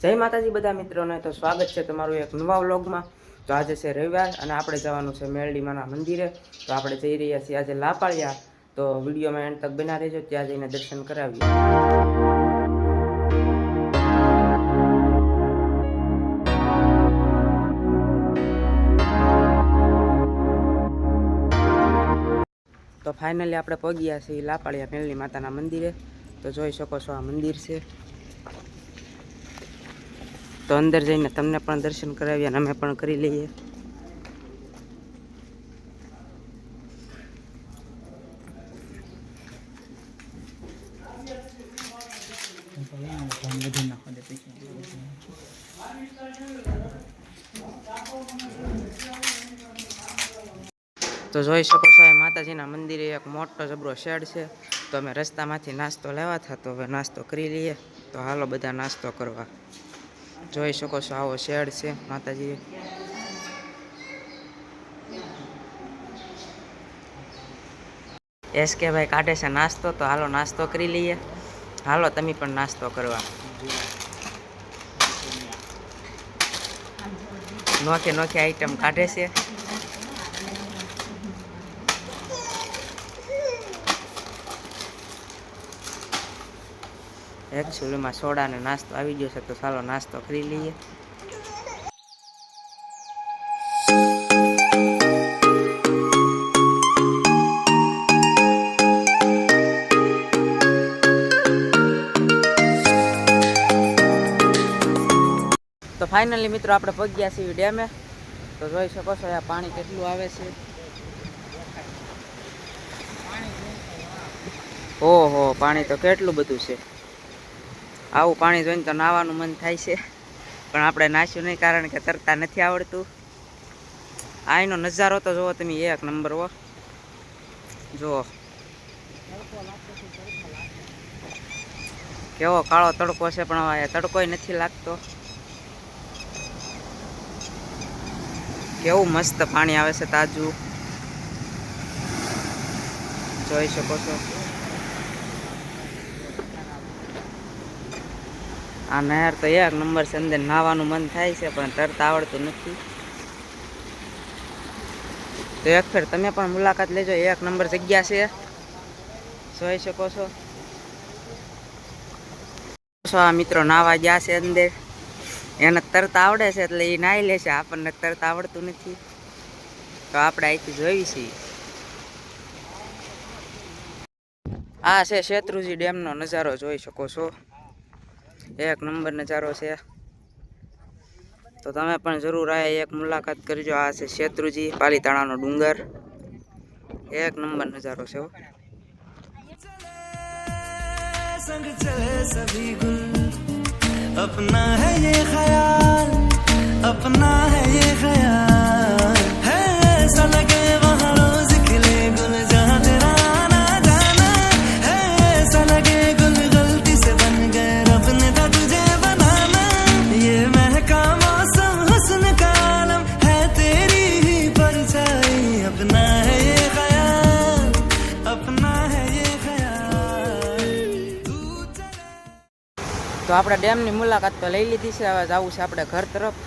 જય માતાજી બધા મિત્રોને. તો સ્વાગત છે તમારું એક નવા વ્લોગમાં. તો આજે છે રવિવાર અને આપણે જવાનું છે મેરડીમાના મંદિરે. તો આપણે જઈ રહ્યા છીએ આજે લાપાળિયા. તો વિડીયોમાં એન્ડ તક બના રહેજો, ત્યાં જઈને દર્શન કરાવીએ. તો ફાઇનલી આપણે પહોંચ્યા છીએ લાપાળિયા મેલની માતાના મંદિરે. તો જોઈ શકો છો આ મંદિર છે. તો અંદર જઈને તમને પણ દર્શન કરાવીએ અને અમે પણ કરી લઈએ. તો જોઈ શકો છો, એ માતાજીના મંદિરે એક મોટો જબરો શેડ છે. તો અમે રસ્તામાંથી નાસ્તો લેવા હતા તો હવે નાસ્તો કરી લઈએ. તો હાલો, બધા નાસ્તો કરવા. જોઈ શકો છો આવો શેડ છે માતાજી એસ કે ભાઈ કાઢે છે નાસ્તો, તો હાલો નાસ્તો કરી લઈએ. હાલો, તમે પણ નાસ્તો કરવા. નોખી નોખી આઈટમ કાઢે છે. એકચ્યુઅલીમાં સોડાને નાસ્તો આવી ગયો છે તો ચાલો નાસ્તો કરી લઈએ તો ફાઇનલી મિત્રો, આપણે પગ્યા છીએ ડેમે. તો જોઈ શકો છો, આ પાણી કેટલું આવે છે. ઓહો, પાણી તો કેટલું બધું છે. આવું પાણી જોઈને તો નાવાનું મન થાય છે. પણ આપણે નાશ્યું નહીં કારણ કે તરતા નથી આવડતું. આનો નજારો તો જુઓ તમે એક નંબર હો. જુઓ. કેવો કાળો તડકો છે પણ હવે તડકોય નથી લાગતો. કેવું મસ્ત પાણી આવે છે તાજું. જોઈ શકો છો. આ નહેર તો એક નંબર છે, અંદર નાહવાનું મન થાય છે, પણ તરતા આવડતું નથી. તો એક ફેર તમે પણ મુલાકાત લેજો એક નંબર જગ્યા છે. જોઈ શકો છો. આ મિત્રો નાવા ગયા છે અંદર. એને તરતા આવડે છે, એટલે એ નાહી લે છે, આપણને તરતા આવડતું નથી. તો આપણે અહીંથી જોઈ છીએ. આ છે શેત્રુજી ડેમનો નજારો, જોઈ શકો છો. એક નંબર નજારો છે તો તમે પણ જરૂર આ એક મુલાકાત કરજો આ છે શેત્રુજી પાલીતાણાનો ડુંગર એક નંબર નજારો છે હો. संग चले सभी गुल अपना है ये ख्याल अपना है ये ख्याल તો આપણે ડેમની મુલાકાત તો લઈ લીધી છે હવે જવું છે આપણે ઘર તરફ.